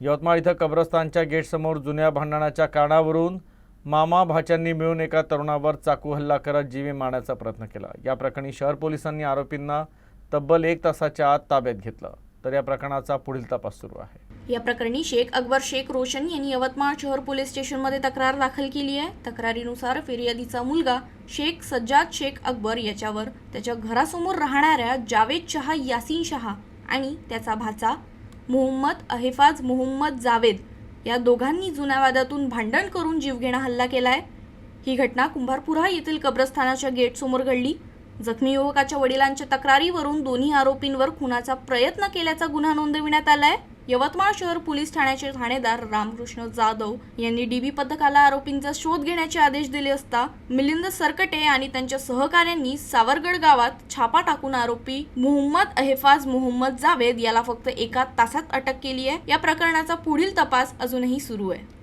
यवतमाळ इथं कब्रस्तानच्या गेटसमोर जुन्या भांडणाच्या कारणावरून मामा भाच्यांनी मिळून एका तरुणावर चाकू हल्ला करत जीवे मारण्याचा प्रयत्न केला. या प्रकरणी शहर पोलिसांनी आरोपींना तब्बल एक तासाच्या आत ताब्यात घेतलं. तर या प्रकरणाचा पुढील तपास सुरू आहे. या प्रकरणी शेख अकबर शेख रोशन यांनी यवतमाळ शहर पोलीस स्टेशनमध्ये तक्रार दाखल केली आहे. तक्रारीनुसार फिर्यादीचा मुलगा शेख सज्जाद शेख अकबर याच्यावर त्याच्या घरासमोर राहणाऱ्या जावेद शहा यासीन शहा आणि त्याचा भाचा मोहम्मद अहेफाज मोहम्मद जावेद या दोघांनी जुन्या वादातून भांडण करून जीवघेणा हल्ला केला आहे ही घटना कुंभारपुरा येथील कब्रस्थानाच्या गेटसमोर घडली. जखमी युवकाच्या वडिलांच्या तक्रारीवरून दोन्ही आरोपींवर खुनाचा प्रयत्न केल्याचा गुन्हा नोंदविण्यात आला आहे यवतमाळ शहर पोलीस ठाण्याचे ठाणेदार रामकृष्ण जाधव यांनी डीबी पथकाला आरोपींचा शोध घेण्याचे आदेश दिले असता मिलिंद सरकटे आणि त्यांच्या सहकाऱ्यांनी सावरगड गावात छापा टाकून आरोपी मोहम्मद अहेफाज मोहम्मद जावेद याला फक्त एका तासात अटक केली आहे. या प्रकरणाचा पुढील तपास अजूनही सुरू आहे.